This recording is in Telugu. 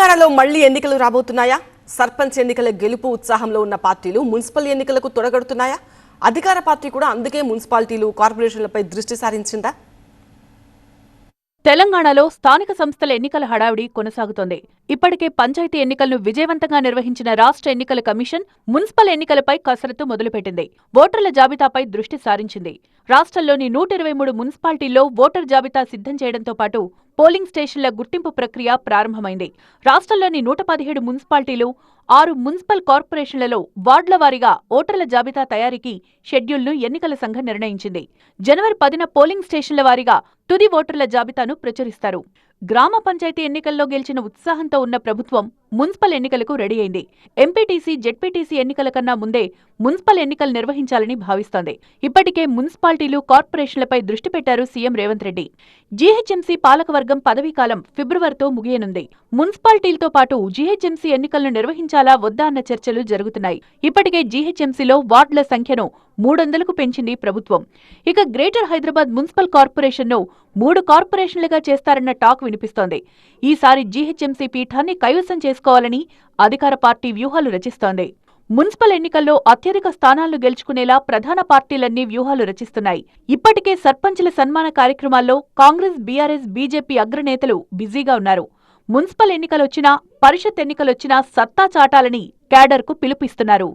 తెలంగాణలో మళ్ళీ ఎన్నికలు రాబోతున్నాయా? సర్పంచ్ ఎన్నికల గెలుపు ఉత్సాహంలో ఉన్న పార్టీలు మున్సిపల్ ఎన్నికలకు తొడగడుతున్నాయా? అధికార పార్టీ కూడా అందుకే మున్సిపాలిటీలు కార్పొరేషన్లపై దృష్టి సారించిందా? తెలంగాణలో స్థానిక సంస్థల ఎన్నికల హడావిడి కొనసాగుతోంది. ఇప్పటికే పంచాయతీ ఎన్నికలను విజయవంతంగా నిర్వహించిన రాష్ట్ర ఎన్నికల కమిషన్ మున్సిపల్ ఎన్నికలపై కసరత్తు మొదలుపెట్టింది. ఓటర్ల జాబితాపై దృష్టి సారించింది. రాష్ట్రంలోని నూట ఇరవై మూడు మున్సిపాలిటీల్లో ఓటర్ జాబితా సిద్ధం చేయడంతో పాటు పోలింగ్ స్టేషన్ల గుర్తింపు ప్రక్రియ ప్రారంభమైంది. రాష్ట్రంలోని నూట పదిహేడు మున్సిపాలిటీలు ఆరు మున్సిపల్ కార్పొరేషన్లలో వార్డుల వారీగా ఓటర్ల జాబితా తయారీకి షెడ్యూల్ను ఎన్నికల సంఘం నిర్ణయించింది. జనవరి పదిన పోలింగ్ స్టేషన్ల వారీగా తుది ఓటర్ల జాబితాను ప్రచురిస్తారు. గ్రామ పంచాయతీ ఎన్నికల్లో గెలిచిన ఉత్సాహంతో ఉన్న ప్రభుత్వం మున్సిపల్ ఎన్నికలకు రెడీ అయింది. ఎంపీటీసీ జెడ్పీటీసీ ఎన్నికల కన్నా ముందే మున్సిపల్ ఎన్నికలు నిర్వహించాలని భావిస్తోంది. ఇప్పటికే మున్సిపాలిటీలు కార్పొరేషన్లపై దృష్టి పెట్టారు సీఎం రేవంత్ రెడ్డి. జీహెచ్ఎంసీ పాలకవర్గం పదవీకాలం ఫిబ్రవరితో ముగియనుంది. మున్సిపాలిటీలతో పాటు జీహెచ్ఎంసీ ఎన్నికలను నిర్వహించాలా వద్దా అన్న చర్చలు జరుగుతున్నాయి. ఇప్పటికే జీహెచ్ఎంసీలో వార్డుల సంఖ్యను మూడొందలకు పెంచింది ప్రభుత్వం. ఇక గ్రేటర్ హైదరాబాద్ మున్సిపల్ కార్పొరేషన్ను మూడు కార్పొరేషన్లుగా చేస్తారన్న టాక్ వినిపిస్తోంది. ఈసారి జీహెచ్ఎంసీ పీఠాన్ని కైవసం చేసుకోవాలని అధికార పార్టీ వ్యూహాలు రచిస్తోంది. మున్సిపల్ ఎన్నికల్లో అత్యధిక స్థానాలు గెలుచుకునేలా ప్రధాన పార్టీలన్నీ వ్యూహాలు రచిస్తున్నాయి. ఇప్పటికే సర్పంచుల సన్మాన కార్యక్రమాల్లో కాంగ్రెస్ బీఆర్ఎస్ బీజేపీ అగ్రనేతలు బిజీగా ఉన్నారు. మున్సిపల్ ఎన్నికలొచ్చినా పరిషత్ ఎన్నికలొచ్చినా సత్తా చాటాలని క్యాడర్కు పిలుపిస్తున్నారు